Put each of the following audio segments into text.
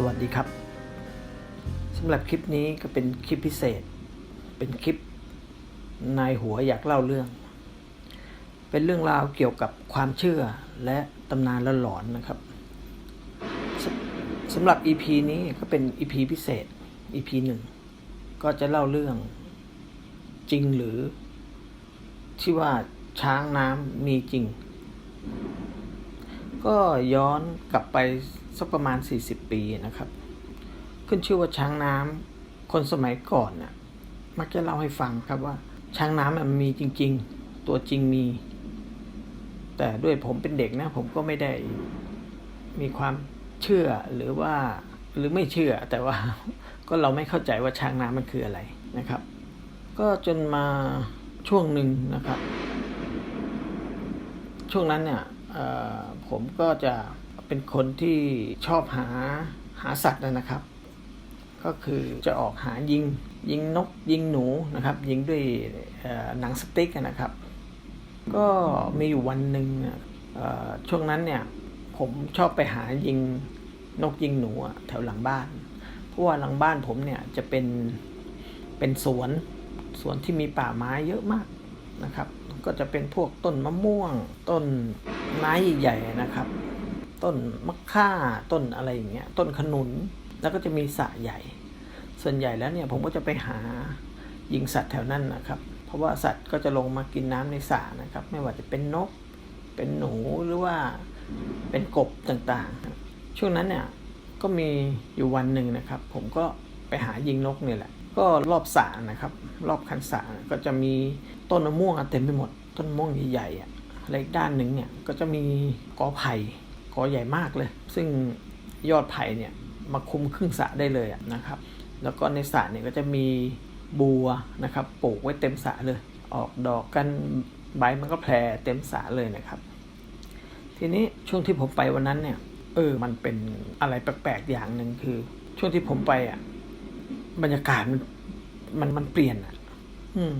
สวัสดีครับสำหรับคลิปนี้ก็เป็นคลิปพิเศษ เป็นคลิปนายหัวอยากเล่าเรื่อง เป็นเรื่องราวเกี่ยวกับความเชื่อและตำนานหลอนนะครับสสำหรับ EP นี้ก็เป็น EP พิเศษ EP หนึ่งก็จะเล่าเรื่องจริงหรือที่ว่าช้างน้ำมีจริง ก็ย้อนกลับไปสักประมาณ 40 ปีนะครับ ขึ้นชื่อว่าช้างน้ำคนสมัยก่อนน่ะมักจะเล่าให้ฟังครับว่า ช้างน้ำมันมีจริง ๆ ตัวจริงมี แต่ด้วยผมเป็นเด็กนะ ผมก็ไม่ได้มีความเชื่อหรือว่าหรือไม่เชื่อ แต่ว่าก็เราไม่เข้าใจว่าช้างน้ำมันคืออะไรนะครับ ก็จนมาช่วงหนึ่งนะครับ ช่วงนั้นเนี่ย ผมก็จะเป็นคนที่ชอบหาหาสัตว์นะครับ ก็คือจะออกหายิงยิงนกยิงหนูนะครับ ยิงด้วยหนังสติ๊กนะครับ ก็มีอยู่วันหนึ่งช่วงนั้นเนี่ยผมชอบไปหายิงนกยิงหนูแถวหลังบ้าน เพราะว่าหลังบ้านผมเนี่ยจะเป็นเป็นสวนสวนที่มีป่าไม้เยอะมากนะครับ ก็จะเป็นพวกต้นมะม่วง ต้นไม้ใหญ่ๆนะครับ ต้นมะข่าต้นอะไรอย่างเงี้ยต้นขนุนแล้วก็จะมีสระใหญ่ ส่วนใหญ่แล้วเนี่ยผมก็จะไปหายิงสัตว์แถวนั้นนะครับ เพราะว่าสัตว์ก็จะลงมากินน้ำในสระนะครับ ไม่ว่าจะเป็นนก เป็นหนูหรือว่าเป็นกบต่างๆ ช่วงนั้นเนี่ยก็มีอยู่วันหนึ่งนะครับ ผมก็ไปหายิงนกเนี่ยแหละ ก็รอบสระนะครับ รอบคันสระก็จะมีต้นมะม่วงเต็มไปหมด ต้นมะม่วงใหญ่ๆอะและอีกด้านหนึ่งเนี่ยก็จะมีกอไผ่กอใหญ่มากเลย ซึ่งยอดไผ่เนี่ยมาคุมครึ่งสระได้เลยะนะครับ แล้วก็ในสระเนี่ยก็จะมีบัวนะครับปลูกไว้เต็มสระเลย ออกดอกกันใบมันก็แผ่เต็มสระเลยนะครับ ทีนี้ช่วงที่ผมไปวันนั้นเนี่ยเออมันเป็นอะไรแปลกๆอย่างหนึ่งคือ ช่วงที่ผมไปอะ บรรยากาศมันมันมันเปลี่ยนอะ อืม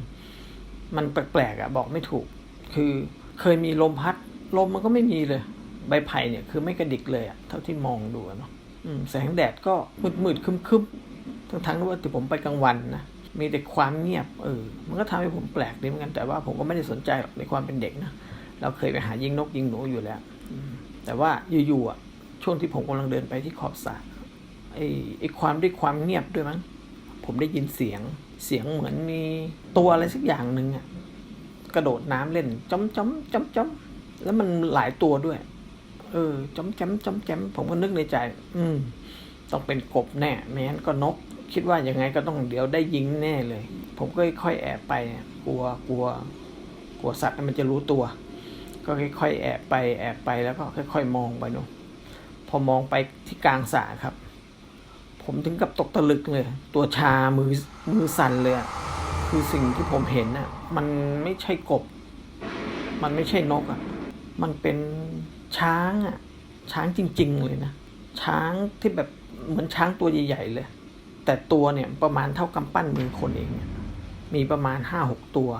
มันแปลกๆอะ บอกไม่ถูก คือเคยมีลมพัด ลมมันก็ไม่มีเลย ใบไผ่เนี่ย คือไม่กระดิกเลยอะ เท่าที่มองดูอะเนาะอืมแสงแดดก็มืดมืดๆคึมๆทั้งทั้งๆที่ว่าที่ผมไปกลางวันนะมีแต่ความเงียบเออ มันก็ทำให้ผมแปลกดีเหมือนกันแต่ว่าผมก็ไม่ได้สนใจหรอกในความเป็นเด็กนะเราเคยไปหายิงนกยิงหนูอยู่แล้วอืมแต่ว่าอยู่ๆอะช่วงที่ผมกำลังเดินไปที่ขอบสระไอ้ไอ้ความด้วยความเงียบด้วยมั้ง ผมได้ยินเสียงเสียงเหมือนมีตัวอะไรสักอย่างหนึ่งอะกระโดดน้ำเล่นจ้อมจ้อมจ้อมจ้อมแล้วมันหลายตัวด้วย เออจ้อมจ้ำจ้อมจ้ำผมก็นึกในใจ อืม ต้องเป็นกบแน่ไม่งั้นก็นก คิดว่ายังไงก็ต้องเดี๋ยวได้ยิงแน่เลย ผมก็ค่อยแอบไปกลัวกลัว กลัวสัตว์มันจะรู้ตัว ก็ค่อยๆแอบไป แอบไปแล้วก็ค่อย ๆ มองไปเนอะพอมองไปที่กลางสระครับ ผมถึงกับตกตะลึกเลย ตัวชามือมือสั่นเลยคือสิ่งที่ผมเห็นน่ะ มันไม่ใช่กบ มันไม่ใช่นกอะ มันเป็นช้างอะ ช้างจริง ๆ เลยนะ ช้างที่แบบเหมือนช้างตัวใหญ่ๆเลย แต่ตัวเนี่ยประมาณเท่ากำปั้นมือคนเองเนี่ยมีประมาณห้าหกตัว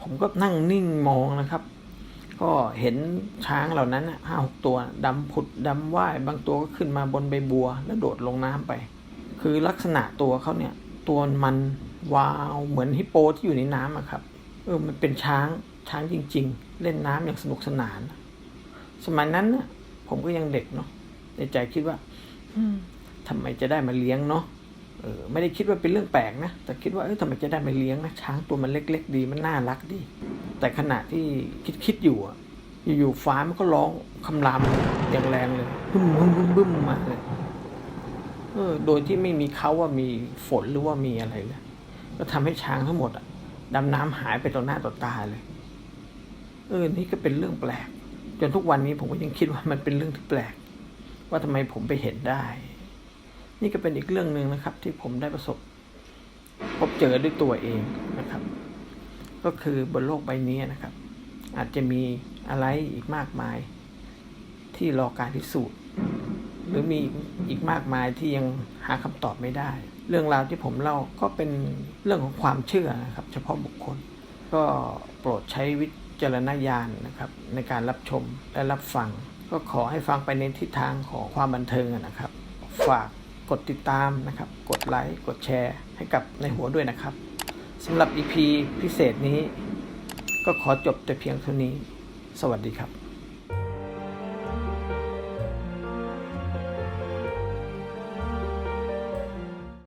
ผมก็นั่งนิ่งมองนะครับ ก็เห็นช้างเหล่านั้นห้าหกตัวดำผุดดำว่ายบางตัวก็ขึ้นมาบนใบบัว แล้วโดดลงน้ำไป คือลักษณะตัวเขาเนี่ย ตัวมันวาวเหมือนฮิปโปที่อยู่ในน้ำอะครับเออมันเป็นช้างช้างจริง ๆ เล่นน้ำอย่างสนุกสนาน สมัยนั้นน่ะผมก็ยังเด็กเนาะในใจคิดว่าอืมทำไมจะได้มาเลี้ยงเนาะเออไม่ได้คิดว่าเป็นเรื่องแปลกนะ แต่คิดว่าเออทำไมจะได้มาเลี้ยงนะช้างตัวมันเล็ก ๆ ดีมันน่ารักดี แต่ขณะที่คิดคิดอยู่อะอยู่ๆฟ้ามันก็ร้องคำรามอย่างแรงเลยบึ้มบึ้มบึ้มบึ้มมาเลยเออ โดยที่ไม่มีเขาว่ามีฝนหรือว่ามีอะไรเลยก็ทำให้ช้างทั้งหมดอะดำน้ำหายไปต่อหน้าต่อตาเลยเออนี่ก็เป็นเรื่องแปลก จนทุกวันนี้ผมก็ยังคิดว่ามันเป็นเรื่องที่แปลก ว่าทำไมผมไปเห็นได้ นี่ก็เป็นอีกเรื่องหนึ่งนะครับ ที่ผมได้ประสบ พบเจอด้วยตัวเอง ก็คือบนโลกใบนี้นะครับ อาจจะมีอะไรอีกมากมาย ที่รอการพิสูจน์ หรือมีอีกมากมายที่ยังหาคำตอบไม่ได้ เรื่องราวที่ผมเล่าก็เป็นเรื่องของความเชื่อนะครับ เฉพาะบุคคล ก็โปรดใช้วิจารณญาณนนะครับ ในการรับชมและรับฟัง ก็ขอให้ฟังไปในทิศทางของความบันเทิงนะครับ ฝากกดติดตามนะครับ กดไลค์ กดแชร์ให้กับในหัวด้วยนะครับ สำหรับ EP พิเศษนี้ ก็ขอจบแต่เพียงเท่านี้ สวัสดีครับ